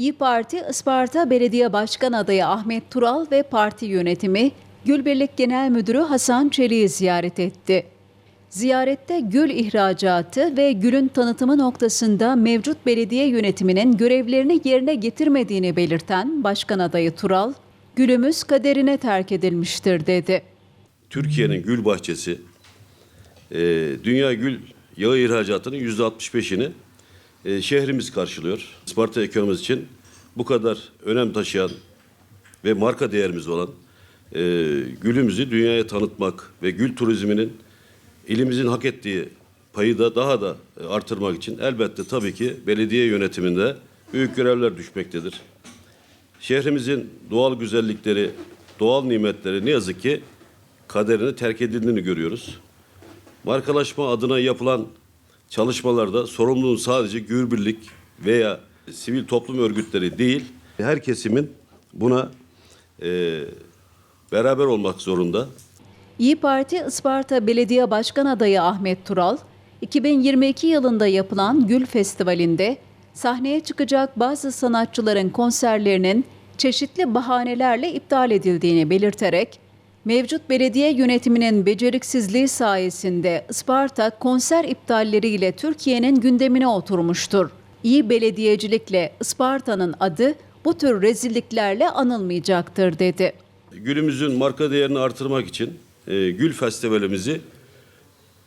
İyi Parti Isparta Belediye Başkan adayı Ahmet Tural ve parti yönetimi Gülbirlik Genel Müdürü Hasan Çelik'i ziyaret etti. Ziyarette gül ihracatı ve gülün tanıtımı noktasında mevcut belediye yönetiminin görevlerini yerine getirmediğini belirten Başkan adayı Tural, "Gülümüz kaderine terk edilmiştir." dedi. Türkiye'nin gül bahçesi e, dünya gül yağı ihracatının yüzde 65'ini e, şehrimiz karşılıyor. Isparta ekonomimiz için bu kadar önem taşıyan ve marka değerimiz olan e, gülümüzü dünyaya tanıtmak ve gül turizminin ilimizin hak ettiği payı da daha da e, artırmak için elbette tabii ki belediye yönetiminde büyük görevler düşmektedir. Şehrimizin doğal güzellikleri, doğal nimetleri ne yazık ki kaderini terk edildiğini görüyoruz. Markalaşma adına yapılan çalışmalarda sorumluluğun sadece gürbirlik veya sivil toplum örgütleri değil, her kesimin buna e, beraber olmak zorunda. İyi Parti Isparta Belediye Başkan adayı Ahmet Tural, 2022 yılında yapılan Gül Festivali'nde sahneye çıkacak bazı sanatçıların konserlerinin çeşitli bahanelerle iptal edildiğini belirterek, mevcut belediye yönetiminin beceriksizliği sayesinde Isparta konser iptalleriyle Türkiye'nin gündemine oturmuştur. İyi belediyecilikle Isparta'nın adı bu tür rezilliklerle anılmayacaktır dedi. Gülümüzün marka değerini artırmak için e, Gül Festivalimizi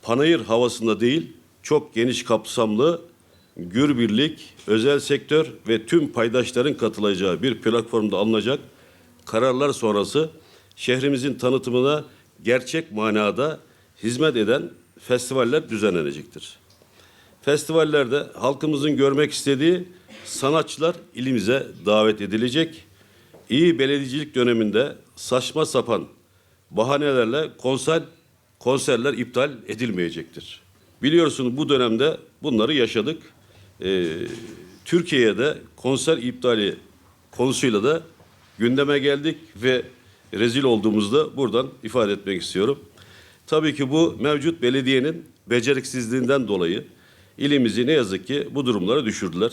panayır havasında değil, çok geniş kapsamlı gürbirlik, özel sektör ve tüm paydaşların katılacağı bir platformda alınacak kararlar sonrası şehrimizin tanıtımına gerçek manada hizmet eden festivaller düzenlenecektir. Festivallerde halkımızın görmek istediği sanatçılar ilimize davet edilecek. İyi belediyecilik döneminde saçma sapan bahanelerle konser konserler iptal edilmeyecektir. Biliyorsunuz bu dönemde bunları yaşadık. Ee, Türkiye'de konser iptali konusuyla da gündeme geldik ve rezil olduğumuzda buradan ifade etmek istiyorum. Tabii ki bu mevcut belediyenin beceriksizliğinden dolayı ilimizi ne yazık ki bu durumlara düşürdüler.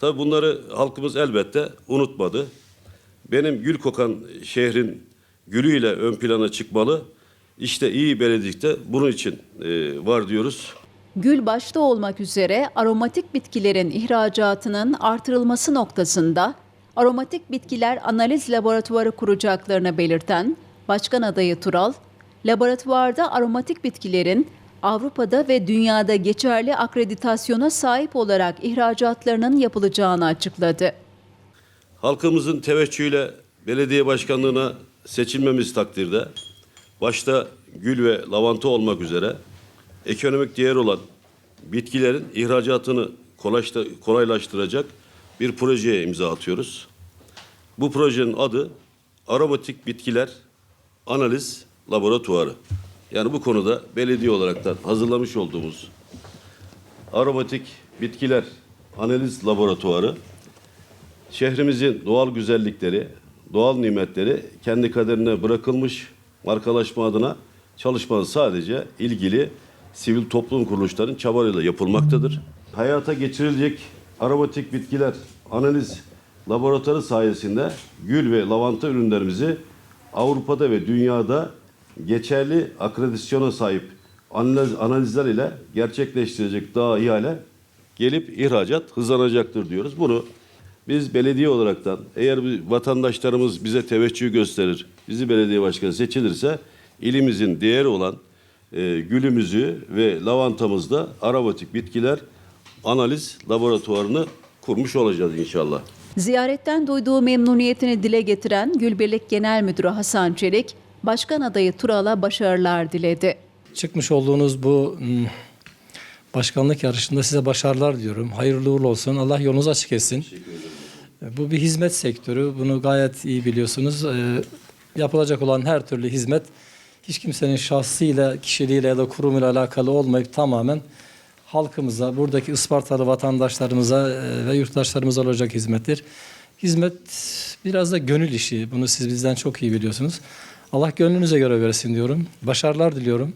Tabii bunları halkımız elbette unutmadı. Benim gül kokan şehrin gülüyle ön plana çıkmalı. İşte iyi belediyelikte bunun için e, var diyoruz. Gül başta olmak üzere aromatik bitkilerin ihracatının artırılması noktasında aromatik bitkiler analiz laboratuvarı kuracaklarını belirten Başkan adayı Tural, laboratuvarda aromatik bitkilerin Avrupa'da ve dünyada geçerli akreditasyona sahip olarak ihracatlarının yapılacağını açıkladı. Halkımızın teveccühüyle belediye başkanlığına seçilmemiz takdirde başta gül ve lavanta olmak üzere ekonomik değer olan bitkilerin ihracatını kolaylaştı- kolaylaştıracak bir projeye imza atıyoruz. Bu projenin adı Aromatik Bitkiler Analiz Laboratuvarı. Yani bu konuda belediye olaraktan hazırlamış olduğumuz Aromatik Bitkiler Analiz Laboratuvarı şehrimizin doğal güzellikleri, doğal nimetleri kendi kaderine bırakılmış markalaşma adına çalışmanın sadece ilgili sivil toplum kuruluşlarının çabalarıyla yapılmaktadır. Hayata geçirilecek aromatik bitkiler analiz laboratuvarı sayesinde gül ve lavanta ürünlerimizi Avrupa'da ve dünyada geçerli akreditasyona sahip analiz, analizler ile gerçekleştirecek daha iyi hale gelip ihracat hızlanacaktır diyoruz. Bunu biz belediye olaraktan eğer vatandaşlarımız bize teveccüh gösterir, bizi belediye başkanı seçilirse ilimizin değeri olan e, gülümüzü ve lavantamızda aromatik bitkiler analiz laboratuvarını kurmuş olacağız inşallah. Ziyaretten duyduğu memnuniyetini dile getiren Gülbirlik Genel Müdürü Hasan Çelik, Başkan adayı Tural'a başarılar diledi. Çıkmış olduğunuz bu hmm, başkanlık yarışında size başarılar diyorum. Hayırlı uğurlu olsun. Allah yolunuzu açık etsin. Bu bir hizmet sektörü. Bunu gayet iyi biliyorsunuz. Ee, yapılacak olan her türlü hizmet hiç kimsenin şahsıyla, kişiliğiyle ya da kurumuyla alakalı olmayıp tamamen halkımıza, buradaki Ispartalı vatandaşlarımıza e, ve yurttaşlarımıza olacak hizmettir. Hizmet biraz da gönül işi. Bunu siz bizden çok iyi biliyorsunuz. Allah gönlünüze göre versin diyorum. Başarılar diliyorum.